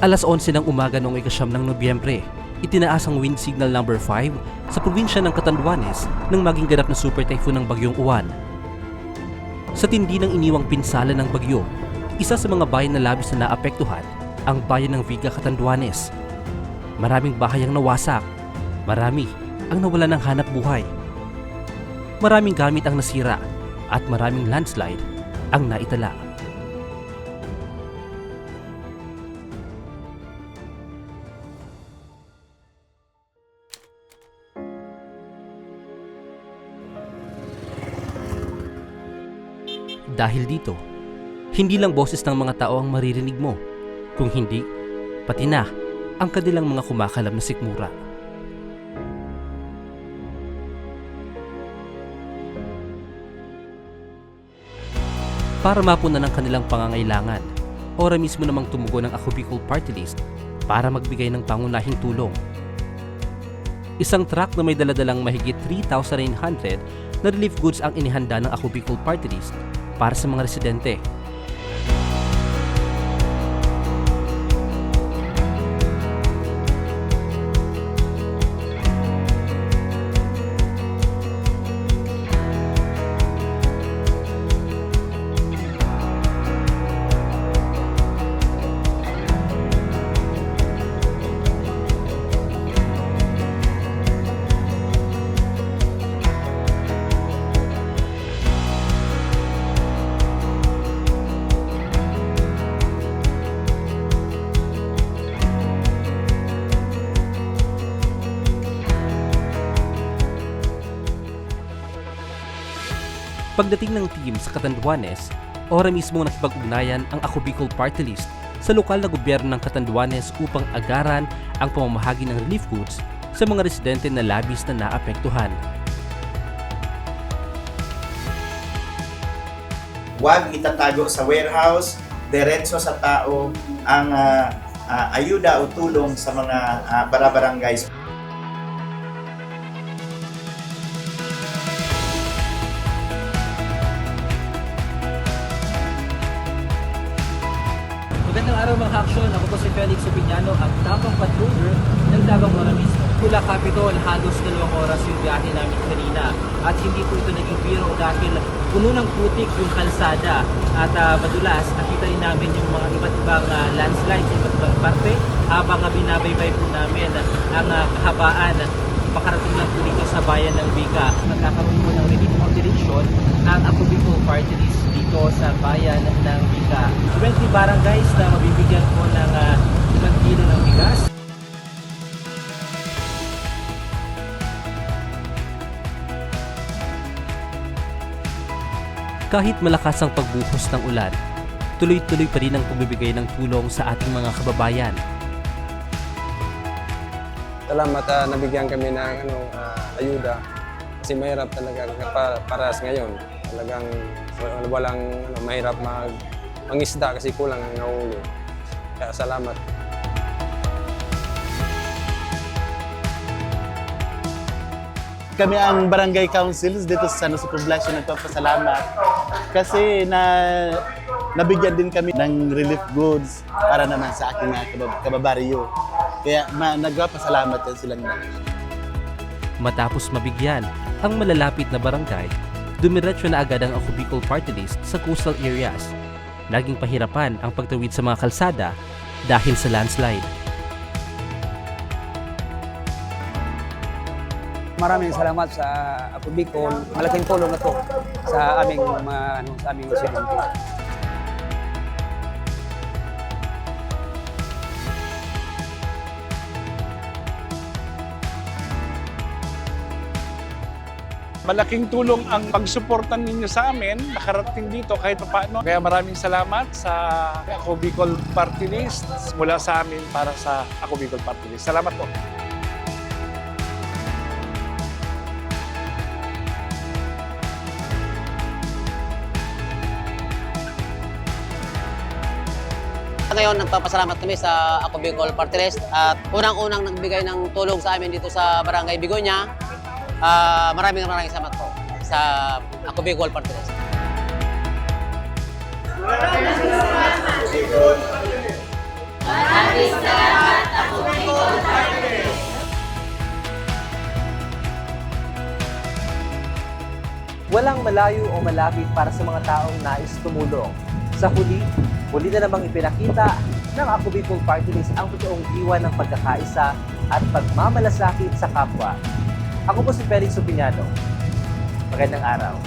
Alas 11 ng umaga noong ikasyam ng Nobyembre, itinaas ang wind signal number 5 sa probinsya ng Catanduanes nang maging ganap na super typhoon ng bagyong Uwan. Sa tindi ng iniwang pinsala ng bagyo, isa sa mga bayan na labis na naapektuhan ang bayan ng Viga Catanduanes. Maraming bahay ang nawasak, marami ang nawala ng hanap buhay. Maraming gamit ang nasira at maraming landslide ang naitala. Dahil dito, hindi lang boses ng mga tao ang maririnig mo, kung hindi, pati na ang kanilang mga kumakalam na sikmura. Para mapunan ang kanilang pangangailangan, ora mismo namang tumugon ng Ako Bicol Party List para magbigay ng pangunahing tulong. Isang truck na may daladalang mahigit 3,900 na relief goods ang inihanda ng Ako Bicol Party List para sa mga residente. Pagdating ng team sa Catanduanes, ora mismo nakipag-ugnayan ang Ako Party List sa lokal na gobyerno ng Catanduanes upang agaran ang pamamahagi ng relief goods sa mga residente na labis na naapektuhan. Huwag itatago sa warehouse, diretso sa tao ang ah, ah, ayuda o tulong sa mga uh, barabarangays. Araw mga action. Ako po si Felix Opiniano, ang tapang patroller ng Davao Moramis. Pula Capitol, halos dalawang oras yung biyahe namin kanina. At hindi po ito naging biro dahil puno ng putik yung kalsada. At ah, madulas, nakita rin namin yung mga iba't ibang ah, landslides iba't ibang parte habang ah, binabaybay po namin ang ah, kahabaan pakarating lang po dito sa bayan ng Biga. Nagkakaroon po ng relief operation ang Ako Bicol Party List dito sa bayan ng Biga. 20 barangays na mabibigyan po ng uh, 5 kilo ng bigas. Kahit malakas ang pagbuhos ng ulan, tuloy-tuloy pa rin ang pagbibigay ng tulong sa ating mga kababayan. Salamat ah, nabigyan kami ng ano, ah, ayuda. Kasi mahirap talaga pa, para sa ngayon. Talagang wal- walang ano, mahirap mag, mangisda kasi kulang ang nahuli. Kaya salamat. Kami ang barangay councils dito sa San Jose Poblacion nagpapasalamat kasi na nabigyan din kami ng relief goods para naman sa aking mga kabab- kababaryo. Kaya ma- nagpapasalamat yan silang lahat. Matapos mabigyan ang malalapit na barangay, dumiretso na agad ang Ako Bicol Party List sa coastal areas. Naging pahirapan ang pagtawid sa mga kalsada dahil sa landslide. Maraming salamat sa Ako Bicol. Malaking tulong na to sa aming mga ano, sa aming residente. Malaking tulong ang pagsuporta ninyo sa amin, nakarating dito kahit paano. Kaya maraming salamat sa Ako Bicol Party List mula sa amin para sa Ako Bicol Party List. Salamat po. Ngayon, nagpapasalamat kami sa Ako Bicol Party List at unang-unang nagbigay ng tulong sa amin dito sa Barangay Bigonya uh, maraming maraming salamat po sa Ako Bicol Partners. Maraming salamat, Bicol Partners. Maraming salamat, Ako Bicol Partners. Walang malayo o malapit para sa mga taong nais tumulong. Sa huli, huli na namang ipinakita ng Ako Bicol Partners ang totoong diwa ng pagkakaisa at pagmamalasakit sa kapwa. Ako po si Felix Opiniano. Magandang araw.